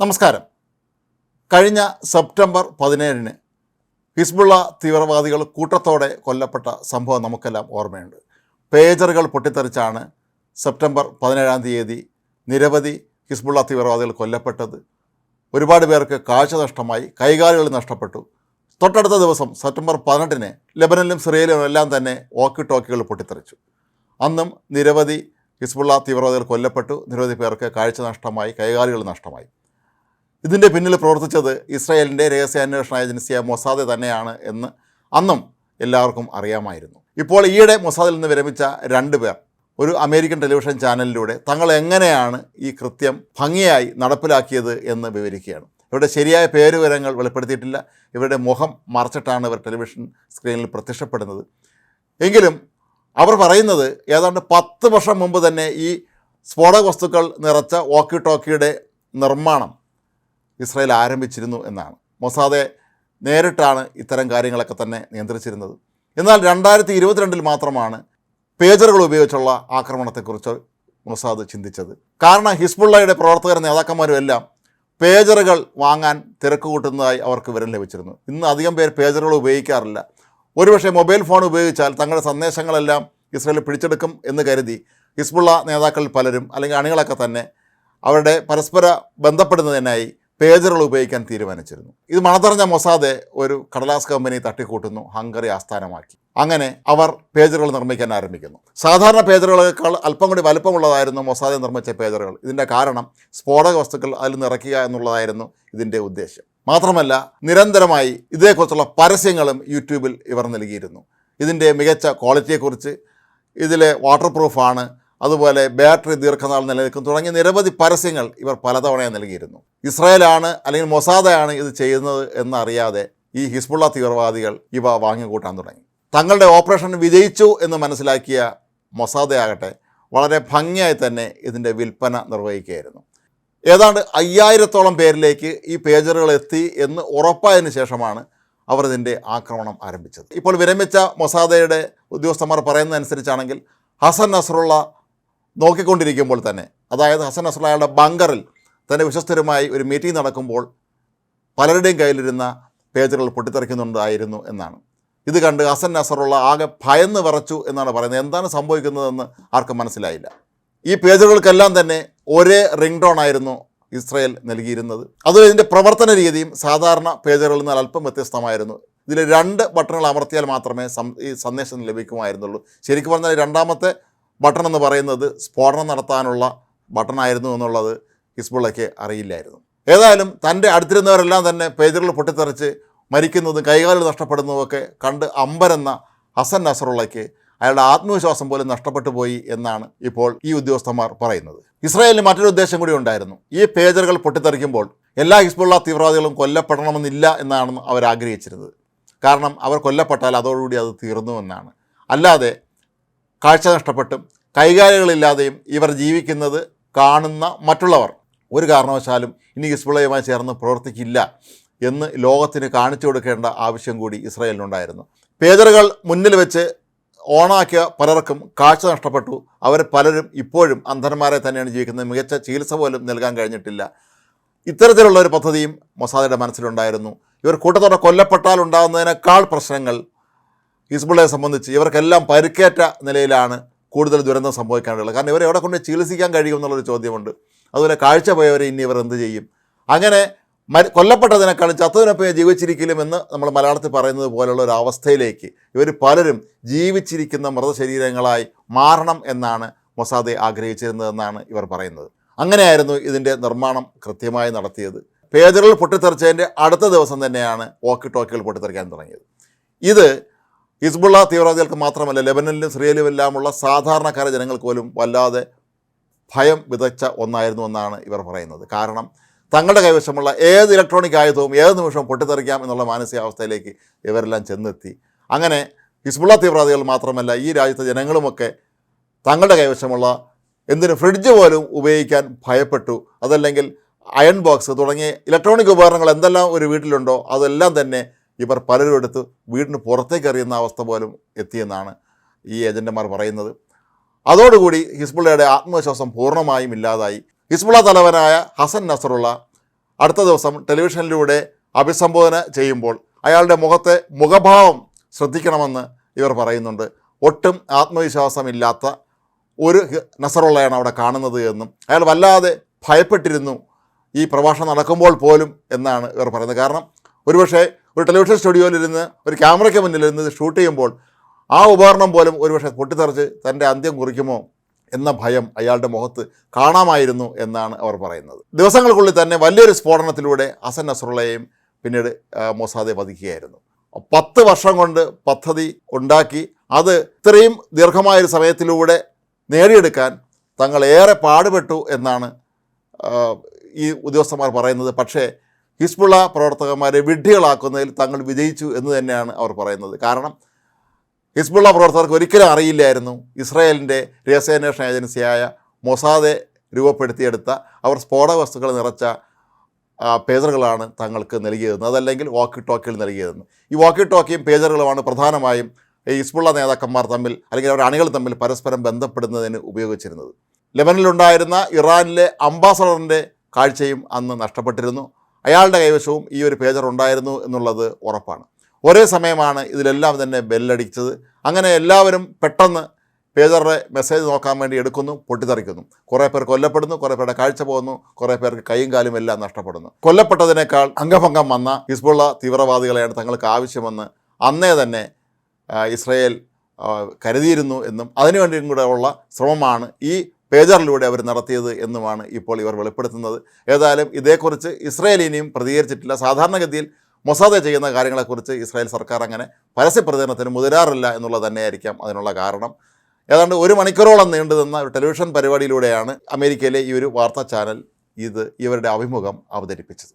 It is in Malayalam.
നമസ്കാരം. കഴിഞ്ഞ സെപ്റ്റംബർ പതിനേഴിന് ഹിസ്ബുള്ള തീവ്രവാദികൾ കൂട്ടത്തോടെ കൊല്ലപ്പെട്ട സംഭവം നമുക്കെല്ലാം ഓർമ്മയുണ്ട്. പേജറുകൾ പൊട്ടിത്തെറിച്ചാണ് സെപ്റ്റംബർ പതിനേഴാം തീയതി നിരവധി ഹിസ്ബുള്ള തീവ്രവാദികൾ കൊല്ലപ്പെട്ടത്. ഒരുപാട് പേർക്ക് കാഴ്ച നഷ്ടമായി കൈകാലുകൾ നഷ്ടപ്പെട്ടു. തൊട്ടടുത്ത ദിവസം സെപ്റ്റംബർ പതിനെട്ടിന് ലെബനനിലും സിറിയയിലും എല്ലാം തന്നെ ഓക്കി ടോക്കികൾ പൊട്ടിത്തെറിച്ചു. അന്നും നിരവധി ഹിസ്ബുള്ള തീവ്രവാദികൾ കൊല്ലപ്പെട്ടു. നിരവധി പേർക്ക് കാഴ്ച നഷ്ടമായി കൈകാലുകൾ നഷ്ടമായി. ഇതിന്റെ പിന്നിൽ പ്രവർത്തിച്ചത് ഇസ്രായേലിന്റെ രഹസ്യാന്വേഷണ ഏജൻസിയായ മൊസാദ് തന്നെയാണ് എന്ന് അന്നും എല്ലാവർക്കും അറിയാമായിരുന്നു. ഇപ്പോൾ ഈയിടെ മൊസാദിൽ നിന്ന് വിരമിച്ച രണ്ട് പേർ ഒരു അമേരിക്കൻ ടെലിവിഷൻ ചാനലിലൂടെ തങ്ങൾ എങ്ങനെയാണ് ഈ കൃത്യം ഭംഗിയായി നടപ്പിലാക്കിയത് എന്ന് വിവരിക്കുകയാണ്. ഇവരുടെ ശരിയായ പേരുവിവരങ്ങൾ വെളിപ്പെടുത്തിയിട്ടില്ല. ഇവരുടെ മുഖം മറച്ചിട്ടാണ് ഇവർ ടെലിവിഷൻ സ്ക്രീനിൽ പ്രത്യക്ഷപ്പെടുന്നത്. എങ്കിലും അവർ പറയുന്നത് ഏതാണ്ട് പത്ത് വർഷം മുമ്പ് തന്നെ ഈ സ്ഫോടക വസ്തുക്കൾ നിറച്ച ഓക്കി ടോക്കിയുടെ നിർമ്മാണം ഇസ്രായേൽ ആരംഭിച്ചിരുന്നു എന്നാണ്. മൊസാദെ നേരിട്ടാണ് ഇത്തരം കാര്യങ്ങളൊക്കെ തന്നെ നിയന്ത്രിച്ചിരുന്നത്. എന്നാൽ രണ്ടായിരത്തി ഇരുപത്തിരണ്ടിൽ മാത്രമാണ് പേജറുകൾ ഉപയോഗിച്ചുള്ള ആക്രമണത്തെക്കുറിച്ച് മൊസാദ് ചിന്തിച്ചത്. കാരണം ഹിസ്ബുള്ളയുടെ പ്രവർത്തകരും നേതാക്കന്മാരും എല്ലാം പേജറുകൾ വാങ്ങാൻ തിരക്ക് കൂട്ടുന്നതായി അവർക്ക് വിവരം ലഭിച്ചിരുന്നു. ഇന്ന് അധികം പേർ പേജറുകൾ ഉപയോഗിക്കാറില്ല. ഒരുപക്ഷെ മൊബൈൽ ഫോൺ ഉപയോഗിച്ചാൽ തങ്ങളുടെ സന്ദേശങ്ങളെല്ലാം ഇസ്രായേൽ പിടിച്ചെടുക്കും എന്ന് കരുതി ഹിസ്ബുള്ള നേതാക്കളിൽ പലരും അല്ലെങ്കിൽ അണികളൊക്കെ തന്നെ അവരുടെ പരസ്പര ബന്ധപ്പെടുന്നതിനായി പേജറുകൾ ഉപയോഗിക്കാൻ തീരുമാനിച്ചിരുന്നു. ഇത് മണത്തറിഞ്ഞ മൊസാദെ ഒരു കടലാസ് കമ്പനി തട്ടിക്കൂട്ടുന്നു ഹംഗറി ആസ്ഥാനമാക്കി. അങ്ങനെ അവർ പേജറുകൾ നിർമ്മിക്കാൻ ആരംഭിക്കുന്നു. സാധാരണ പേജറുകളേക്കാൾ അല്പം കൂടി വലുപ്പമുള്ളതായിരുന്നു മൊസാദെ നിർമ്മിച്ച പേജറുകൾ. ഇതിന്റെ കാരണം സ്ഫോടക വസ്തുക്കൾ അതിൽ നിറയ്ക്കുക എന്നുള്ളതായിരുന്നു ഇതിന്റെ ഉദ്ദേശം. മാത്രമല്ല നിരന്തരമായി ഇതേക്കുറിച്ചുള്ള പരസ്യങ്ങളും യൂട്യൂബിൽ ഇവർ നൽകിയിരുന്നു. ഇതിന്റെ മികച്ച ക്വാളിറ്റിയെക്കുറിച്ച് ഇതിലെ വാട്ടർ പ്രൂഫാണ് അതുപോലെ ബാറ്ററി ദീർഘനാൾ നിലനിൽക്കും. തുടങ്ങിയ നിരവധി പരസ്യങ്ങൾ ഇവർ പലതവണയായി നൽകിയിരുന്നു. ഇസ്രായേലാണ് അല്ലെങ്കിൽ മൊസാദയാണ് ഇത് ചെയ്യുന്നത് എന്നറിയാതെ ഈ ഹിസ്ബുള്ള തീവ്രവാദികൾ ഇവ വാങ്ങിക്കൂട്ടാൻ തുടങ്ങി. തങ്ങളുടെ ഓപ്പറേഷൻ വിജയിച്ചു എന്ന് മനസ്സിലാക്കിയ മൊസാദയാകട്ടെ വളരെ ഭംഗിയായി തന്നെ ഇതിന്റെ വിൽപ്പന നിർവഹിക്കുകയായിരുന്നു. ഏതാണ്ട് അയ്യായിരത്തോളം പേരിലേക്ക് ഈ പേജറുകൾ എത്തി എന്ന് ഉറപ്പായതിനു ശേഷമാണ് അവർ ഇതിന്റെ ആക്രമണം ആരംഭിച്ചത്. ഇപ്പോൾ വിരമിച്ച മൊസാദയുടെ ഉദ്യോഗസ്ഥന്മാർ പറയുന്നതനുസരിച്ചാണെങ്കിൽ ഹസൻ നസറുള്ള നോക്കിക്കൊണ്ടിരിക്കുമ്പോൾ തന്നെ അതായത് ഹസൻ അസ്ലയുടെ ബങ്കറിൽ തന്റെ വിശ്വസ്തരുമായി ഒരു മീറ്റിംഗ് നടക്കുമ്പോൾ പലരുടെയും കയ്യിലിരുന്ന പേജറുകൾ പൊട്ടിത്തെറിക്കുന്നുണ്ടായിരുന്നു എന്നാണ്. ഇത് കണ്ട് ഹസൻ നസറുള്ള ആകെ ഭയന്ന് വിറച്ചു എന്നാണ് പറയുന്നത്. എന്താണ് സംഭവിക്കുന്നതെന്ന് ആർക്കും മനസ്സിലായില്ല. ഈ പേജുകൾക്കെല്ലാം തന്നെ ഒരേ റിംഗ് ടോൺ ആയിരുന്നു ഇസ്രയേൽ നൽകിയിരുന്നത്. അതുപോലെ ഇതിന്റെ പ്രവർത്തന രീതിയും സാധാരണ പേജുകളിൽ നിന്ന് അല്പം വ്യത്യസ്തമായിരുന്നു. ഇതിൽ രണ്ട് ബട്ടണുകൾ അമർത്തിയാൽ മാത്രമേ ഈ സന്ദേശം ലഭിക്കുമായിരുന്നുള്ളൂ. ശരിക്കും പറഞ്ഞാൽ രണ്ടാമത്തെ ബട്ടൺ എന്ന് പറയുന്നത് സ്ഫോടനം നടത്താനുള്ള ബട്ടൺ ആയിരുന്നു എന്നുള്ളത് ഹിസ്ബുള്ളയ്ക്ക് അറിയില്ലായിരുന്നു. ഏതായാലും തന്റെ അടുത്തിരുന്നവരെല്ലാം തന്നെ പേജുകൾ പൊട്ടിത്തെറിച്ച് മരിക്കുന്നതും കൈകാലിൽ നഷ്ടപ്പെടുന്നതുമൊക്കെ കണ്ട് അമ്പരെന്ന ഹസൻ നസറുള്ളയ്ക്ക് അയാളുടെ ആത്മവിശ്വാസം പോലും നഷ്ടപ്പെട്ടു പോയി എന്നാണ് ഇപ്പോൾ ഈ ഉദ്യോഗസ്ഥന്മാർ പറയുന്നത്. ഇസ്രായേലിന് മറ്റൊരു ഉദ്ദേശം കൂടി ഉണ്ടായിരുന്നു. ഈ പേജറുകൾ പൊട്ടിത്തെറിക്കുമ്പോൾ എല്ലാ ഹിസ്ബുള്ള തീവ്രവാദികളും കൊല്ലപ്പെടണമെന്നില്ല എന്നാണ് അവർ ആഗ്രഹിച്ചിരുന്നത്. കാരണം അവർ കൊല്ലപ്പെട്ടാൽ അതോടുകൂടി അത് തീർന്നു എന്നാണ്. അല്ലാതെ കാഴ്ച നഷ്ടപ്പെട്ടും കൈകാലുകളില്ലാതെയും ഇവർ ജീവിക്കുന്നത് കാണുന്ന മറ്റുള്ളവർ. ഒരു കാരണവശാലും ഇനി ഹിസ്ബുള്ളയുമായി ചേർന്ന് പ്രവർത്തിക്കില്ല എന്ന് ലോകത്തിന് കാണിച്ചു കൊടുക്കേണ്ട ആവശ്യം കൂടി ഇസ്രായേലിനുണ്ടായിരുന്നു. പേജറുകൾ മുന്നിൽ വെച്ച് ഓണാക്കിയ പലർക്കും കാഴ്ച നഷ്ടപ്പെട്ടു. അവർ പലരും ഇപ്പോഴും അന്ധന്മാരെ തന്നെയാണ് ജീവിക്കുന്നത്. മികച്ച ചികിത്സ പോലും നൽകാൻ കഴിഞ്ഞിട്ടില്ല. ഇത്തരത്തിലുള്ള ഒരു പദ്ധതിയും മൊസാദയുടെ മനസ്സിലുണ്ടായിരുന്നു. ഇവർ കൂട്ടത്തോടെ കൊല്ലപ്പെട്ടാൽ ഉണ്ടാകുന്നതിനേക്കാൾ പ്രശ്നങ്ങൾ ഹിസ്ബുള്ളയെ സംബന്ധിച്ച് ഇവർക്കെല്ലാം പരുക്കേറ്റ നിലയിലാണ് കൂടുതൽ ദുരന്തം സംഭവിക്കാനുള്ളത്. കാരണം ഇവരെ എവിടെ കൊണ്ട് ചികിത്സിക്കാൻ കഴിയും എന്നുള്ളൊരു ചോദ്യമുണ്ട്. അതുപോലെ കാഴ്ച പോയവരെ ഇനി ഇവർ എന്ത് ചെയ്യും? അങ്ങനെ മരി കൊല്ലപ്പെട്ടതിനേക്കാളും ചത്തതിനൊപ്പം ജീവിച്ചിരിക്കലുമെന്ന് നമ്മൾ മലയാളത്തിൽ പറയുന്നത് പോലുള്ള ഒരു അവസ്ഥയിലേക്ക് ഇവർ പലരും ജീവിച്ചിരിക്കുന്ന മൃതശരീരങ്ങളായി മാറണം എന്നാണ് മൊസാദെ ആഗ്രഹിച്ചിരുന്നതെന്നാണ് ഇവർ പറയുന്നത്. അങ്ങനെയായിരുന്നു ഇതിന്റെ നിർമ്മാണം കൃത്യമായി നടത്തിയത്. പേജറുകൾ പൊട്ടിത്തെറിച്ചതിന്റെ അടുത്ത ദിവസം തന്നെയാണ് ഓക്കി ടോക്കികൾ പൊട്ടിത്തെറിക്കാൻ തുടങ്ങിയത്. ഇത് ഹിസ്ബുള്ള തീവ്രവാദികൾക്ക് മാത്രമല്ല ലെബനനിലും സിറിയയിലും എല്ലാമുള്ള സാധാരണക്കാര ജനങ്ങൾക്ക് പോലും വല്ലാതെ ഭയം വിതച്ച ഒന്നായിരുന്നു എന്നാണ് ഇവർ പറയുന്നത്. കാരണം തങ്ങളുടെ കൈവശമുള്ള ഏത് ഇലക്ട്രോണിക് ആയുധവും ഏത് നിമിഷവും പൊട്ടിത്തെറിക്കാം എന്നുള്ള മാനസികാവസ്ഥയിലേക്ക് ഇവരെല്ലാം ചെന്നെത്തി. അങ്ങനെ ഹിസ്ബുള്ള തീവ്രവാദികൾ മാത്രമല്ല ഈ രാജ്യത്തെ ജനങ്ങളുമൊക്കെ തങ്ങളുടെ കൈവശമുള്ള എന്തിന് ഫ്രിഡ്ജ് പോലും ഉപയോഗിക്കാൻ ഭയപ്പെട്ടു. അതല്ലെങ്കിൽ അയൺ ബോക്സ് തുടങ്ങിയ ഇലക്ട്രോണിക് ഉപകരണങ്ങൾ എന്തെല്ലാം ഒരു വീട്ടിലുണ്ടോ അതെല്ലാം തന്നെ ഇവർ പലരും എടുത്ത് വീടിന് പുറത്തേക്ക് എറിയുന്ന അവസ്ഥ പോലും എത്തിയെന്നാണ് ഈ ഏജന്റുമാർ പറയുന്നത്. അതോടുകൂടി ഹിസ്ബുള്ളയുടെ ആത്മവിശ്വാസം പൂർണമായും ഇല്ലാതായി. ഹിസ്ബുള്ള തലവനായ ഹസൻ നസറുള്ള അടുത്ത ദിവസം ടെലിവിഷനിലൂടെ അഭിസംബോധന ചെയ്യുമ്പോൾ അയാളുടെ മുഖത്തെ മുഖഭാവം ശ്രദ്ധിക്കണമെന്ന് ഇവർ പറയുന്നുണ്ട്. ഒട്ടും ആത്മവിശ്വാസമില്ലാത്ത ഒരു നസറുള്ളയാണ് അവിടെ കാണുന്നത് എന്നും അയാൾ വല്ലാതെ ഭയപ്പെട്ടിരുന്നു ഈ പ്രഭാഷണം നടക്കുമ്പോൾ പോലും എന്നാണ് ഇവർ പറയുന്നത്. കാരണം ഒരുപക്ഷെ ഒരു ടെലിവിഷൻ സ്റ്റുഡിയോയിലിരുന്ന് ഒരു ക്യാമറയ്ക്ക് മുന്നിലിരുന്ന് ഷൂട്ട് ചെയ്യുമ്പോൾ ആ ഉപകരണം പോലും ഒരുപക്ഷെ പൊട്ടിത്തെറിച്ച് തന്റെ അന്ത്യം കുറിക്കുമോ എന്ന ഭയം അയാളുടെ മുഖത്ത് കാണാമായിരുന്നു എന്നാണ് അവർ പറയുന്നത്. ദിവസങ്ങൾക്കുള്ളിൽ തന്നെ വലിയൊരു സ്ഫോടനത്തിലൂടെ ഹസൻ നസറുള്ളയെയും പിന്നീട് മൊസാദെ വധിക്കുകയായിരുന്നു. പത്ത് വർഷം കൊണ്ട് പദ്ധതി ഉണ്ടാക്കി അത് ഇത്രയും ദീർഘമായൊരു സമയത്തിലൂടെ നേടിയെടുക്കാൻ തങ്ങൾ ഏറെ പാടുപെട്ടു എന്നാണ് ഈ ഉദ്യോഗസ്ഥന്മാർ പറയുന്നത്. പക്ഷേ ഹിസ്ബുള്ള പ്രവർത്തകന്മാരെ വിഡ്ഢികളാക്കുന്നതിൽ തങ്ങൾ വിജയിച്ചു എന്ന് തന്നെയാണ് അവർ പറയുന്നത്. കാരണം ഹിസ്ബുള്ള പ്രവർത്തകർക്ക് ഒരിക്കലും അറിയില്ലായിരുന്നു ഇസ്രായേലിന്റെ രഹസ്യാന്വേഷണ ഏജൻസിയായ മൊസാദെ രൂപപ്പെടുത്തിയെടുത്ത അവർ സ്ഫോടക വസ്തുക്കൾ നിറച്ച പേജറുകളാണ് തങ്ങൾക്ക് നൽകിയതെന്ന്. അതല്ലെങ്കിൽ വാക്കി ടോക്കികൾ നൽകിയതെന്ന്. ഈ വാക്കി ടോക്കിയും പേജറുകളുമാണ് പ്രധാനമായും ഈ ഹിസ്ബുള്ള നേതാക്കന്മാർ തമ്മിൽ അല്ലെങ്കിൽ അവരുടെ അണികൾ തമ്മിൽ പരസ്പരം ബന്ധപ്പെടുന്നതിന് ഉപയോഗിച്ചിരുന്നത്. ലെബനിലുണ്ടായിരുന്ന ഇറാനിലെ അംബാസഡറിന്റെ കാഴ്ചയും അന്ന് നഷ്ടപ്പെട്ടിരുന്നു. അയാളുടെ കൈവശവും ഈ ഒരു പേജർ ഉണ്ടായിരുന്നു എന്നുള്ളത് ഉറപ്പാണ്. ഒരേ സമയമാണ് ഇതിലെല്ലാം തന്നെ ബെല്ലടിച്ചത്. അങ്ങനെ എല്ലാവരും പെട്ടെന്ന് പേജറുടെ മെസ്സേജ് നോക്കാൻ വേണ്ടി എടുക്കുന്നു പൊട്ടിത്തെറിക്കുന്നു. കുറേ പേർ കൊല്ലപ്പെടുന്നു കുറേ പേരുടെ കാഴ്ച പോകുന്നു കുറേ പേർക്ക് കൈയും കാലും എല്ലാം നഷ്ടപ്പെടുന്നു. കൊല്ലപ്പെട്ടതിനേക്കാൾ അംഗഭംഗം വന്ന ഹിസ്ബുള്ള തീവ്രവാദികളെയാണ് തങ്ങൾക്ക് ആവശ്യമെന്ന് അന്നേ തന്നെ ഇസ്രയേൽ കരുതിയിരുന്നു എന്നും അതിനുവേണ്ടിയും കൂടെ ഉള്ള ശ്രമമാണ് ഈ പേജറിലൂടെ അവർ നടത്തിയത് എന്നുമാണ് ഇപ്പോൾ ഇവർ വെളിപ്പെടുത്തുന്നത്. ഏതായാലും ഇതേക്കുറിച്ച് ഇസ്രയേൽ പ്രതികരിച്ചിട്ടില്ല. സാധാരണഗതിയിൽ മൊസാദ ചെയ്യുന്ന കാര്യങ്ങളെക്കുറിച്ച് ഇസ്രായേൽ സർക്കാർ അങ്ങനെ പരസ്യ പ്രതികരണത്തിന് മുതിരാറില്ല എന്നുള്ളത് തന്നെയായിരിക്കാം അതിനുള്ള കാരണം. ഏതാണ്ട് ഒരു മണിക്കൂറോളം നീണ്ടു നിന്ന ഒരു ടെലിവിഷൻ പരിപാടിയിലൂടെയാണ് അമേരിക്കയിലെ ഈ ഒരു വാർത്താ ചാനൽ ഇത് ഇവരുടെ അഭിമുഖം അവതരിപ്പിച്ചത്.